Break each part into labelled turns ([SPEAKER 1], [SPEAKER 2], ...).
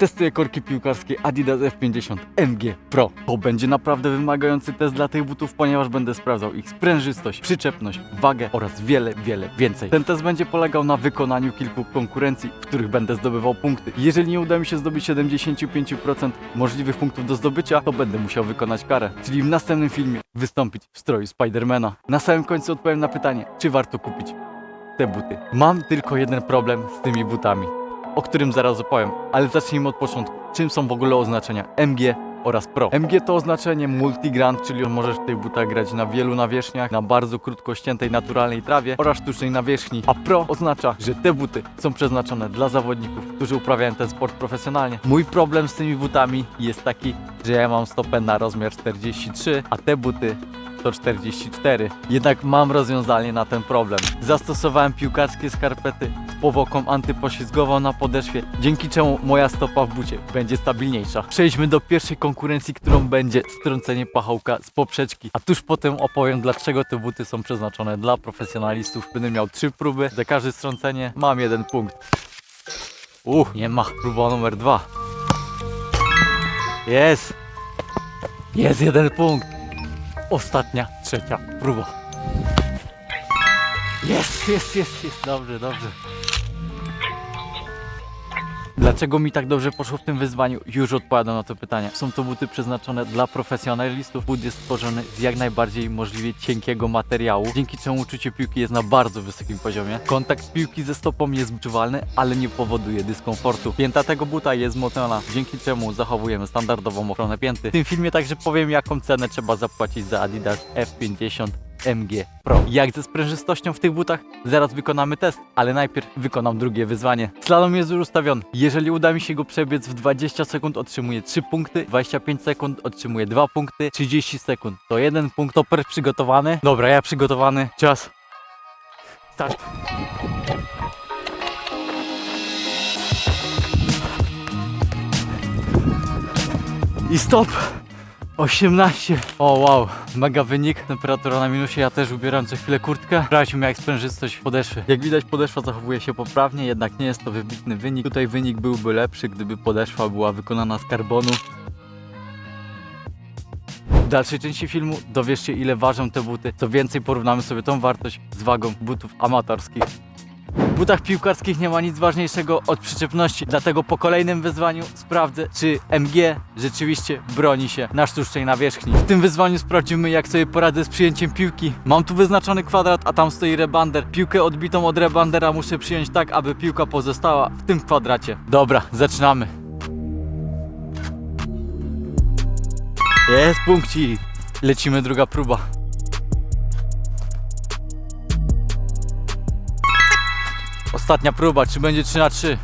[SPEAKER 1] testuję korki piłkarskie Adidas F50 MG Pro. To będzie naprawdę wymagający test dla tych butów, ponieważ będę sprawdzał ich sprężystość, przyczepność, wagę oraz wiele, wiele więcej. Ten test będzie polegał na wykonaniu kilku konkurencji, w których będę zdobywał punkty. Jeżeli nie uda mi się zdobyć 75% możliwych punktów do zdobycia, to będę musiał wykonać karę, czyli w następnym filmie wystąpić w stroju Spidermana. Na samym końcu odpowiem na pytanie, czy warto kupić te buty. Mam tylko jeden problem z tymi butami, o którym zaraz opowiem, ale zacznijmy od początku. Czym są w ogóle oznaczenia MG oraz Pro? MG to oznaczenie multigrand, czyli możesz tych butach grać na wielu nawierzchniach, na bardzo krótko ściętej naturalnej trawie oraz sztucznej nawierzchni. A Pro oznacza, że te buty są przeznaczone dla zawodników, którzy uprawiają ten sport profesjonalnie. Mój problem z tymi butami jest taki, że ja mam stopę na rozmiar 43, a te buty 144. Jednak mam rozwiązanie na ten problem. Zastosowałem piłkarskie skarpety z powłoką antypoślizgową na podeszwie, dzięki czemu moja stopa w bucie będzie stabilniejsza. Przejdźmy do pierwszej konkurencji, którą będzie strącenie pachołka z poprzeczki. A tuż potem opowiem, dlaczego te buty są przeznaczone dla profesjonalistów. Będę miał trzy próby, za każde strącenie mam jeden punkt. Uch, nie ma. Próba numer dwa. Jest! Jest jeden punkt. Ostatnia, trzecia próba. Jest, jest, jest, jest. Dobrze, dobrze. Dlaczego mi tak dobrze poszło w tym wyzwaniu? Już odpowiadam na to pytanie. Są to buty przeznaczone dla profesjonalistów. But jest stworzony z jak najbardziej możliwie cienkiego materiału, dzięki czemu uczucie piłki jest na bardzo wysokim poziomie. Kontakt piłki ze stopą jest wyczuwalny, ale nie powoduje dyskomfortu. Pięta tego buta jest wzmocniona, dzięki czemu zachowujemy standardową ochronę pięty. W tym filmie także powiem, jaką cenę trzeba zapłacić za Adidas F50 MG Pro. Jak ze sprężystością w tych butach? Zaraz wykonamy test, ale najpierw wykonam drugie wyzwanie. Slalom jest już ustawiony. Jeżeli uda mi się go przebiec w 20 sekund, otrzymuję 3 punkty, 25 sekund otrzymuję 2 punkty, 30 sekund to 1 punkt. Toper przygotowany. Dobra, ja przygotowany. Czas. Start. I stop! 18. O wow, mega wynik. Temperatura na minusie. Ja też ubieram co chwilę kurtkę. Sprawdźmy jak sprężystość podeszwy. Jak widać podeszwa zachowuje się poprawnie, jednak nie jest to wybitny wynik. Tutaj wynik byłby lepszy, gdyby podeszwa była wykonana z karbonu. W dalszej części filmu dowiesz się ile ważą te buty. Co więcej porównamy sobie tą wartość z wagą butów amatorskich. Butach piłkarskich nie ma nic ważniejszego od przyczepności, dlatego po kolejnym wyzwaniu sprawdzę, czy MG rzeczywiście broni się na sztucznej nawierzchni. W tym wyzwaniu sprawdzimy, jak sobie poradzę z przyjęciem piłki. Mam tu wyznaczony kwadrat, a tam stoi rebander. Piłkę odbitą od rebandera muszę przyjąć tak, aby piłka pozostała w tym kwadracie. Dobra, zaczynamy. Jest punkcik. Lecimy druga próba. Ostatnia próba, czy będzie 3 na 3?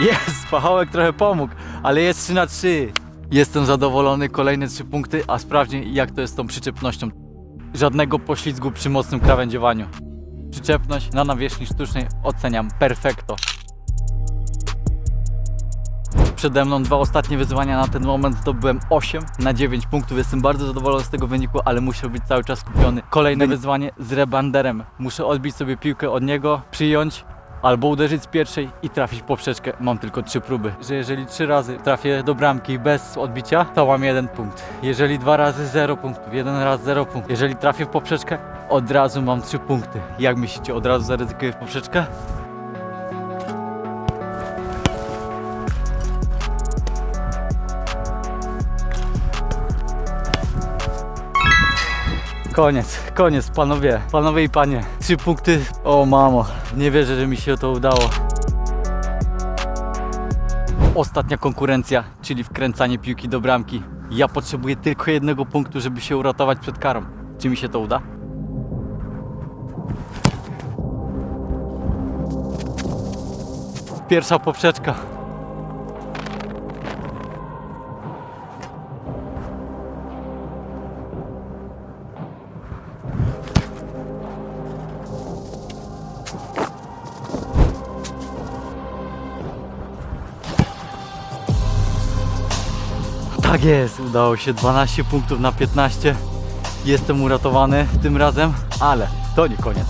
[SPEAKER 1] Jest, pachołek trochę pomógł, ale jest 3 na 3. Jestem zadowolony, kolejne 3 punkty, a sprawdźmy jak to jest z tą przyczepnością. Żadnego poślizgu przy mocnym krawędziowaniu. Przyczepność na nawierzchni sztucznej oceniam perfekto. Przede mną dwa ostatnie wyzwania na ten moment zdobyłem 8 na 9 punktów. Jestem bardzo zadowolony z tego wyniku, ale muszę być cały czas skupiony. Kolejne wyzwanie z rebanderem. Muszę odbić sobie piłkę od niego, przyjąć albo uderzyć z pierwszej i trafić poprzeczkę. Mam tylko trzy próby. Że jeżeli trzy razy trafię do bramki bez odbicia, to mam jeden punkt. Jeżeli dwa razy 0 punktów, jeden raz 0 punktów. Jeżeli trafię w poprzeczkę, od razu mam trzy punkty. Jak myślicie, od razu zaryzykuję w poprzeczkę? Koniec, koniec, panowie, panowie i panie. Trzy punkty. O mamo, nie wierzę, że mi się to udało. Ostatnia konkurencja, czyli wkręcanie piłki do bramki. Ja potrzebuję tylko jednego punktu, żeby się uratować przed karą. Czy mi się to uda? Pierwsza poprzeczka. Tak jest, udało się 12 punktów na 15. Jestem uratowany tym razem, ale to nie koniec.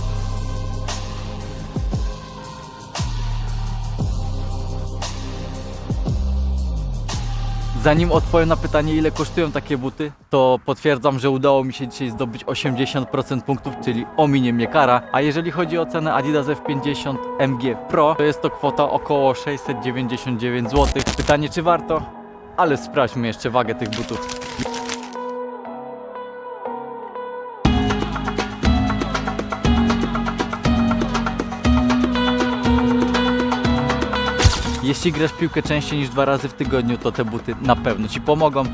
[SPEAKER 1] Zanim odpowiem na pytanie, ile kosztują takie buty, to potwierdzam, że udało mi się dzisiaj zdobyć 80% punktów, czyli ominie mnie kara. A jeżeli chodzi o cenę Adidas F50 MG Pro, to jest to kwota około 699 zł. Pytanie, czy warto? Ale sprawdźmy jeszcze wagę tych butów. Jeśli grasz piłkę częściej niż dwa razy w tygodniu, to te buty na pewno Ci pomogą.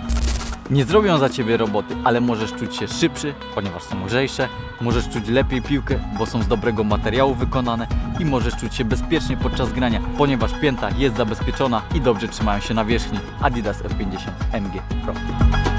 [SPEAKER 1] Nie zrobią za Ciebie roboty, ale możesz czuć się szybszy, ponieważ są lżejsze, możesz czuć lepiej piłkę, bo są z dobrego materiału wykonane i możesz czuć się bezpiecznie podczas grania, ponieważ pięta jest zabezpieczona i dobrze trzymają się na wierzchni Adidas F50 MG Pro.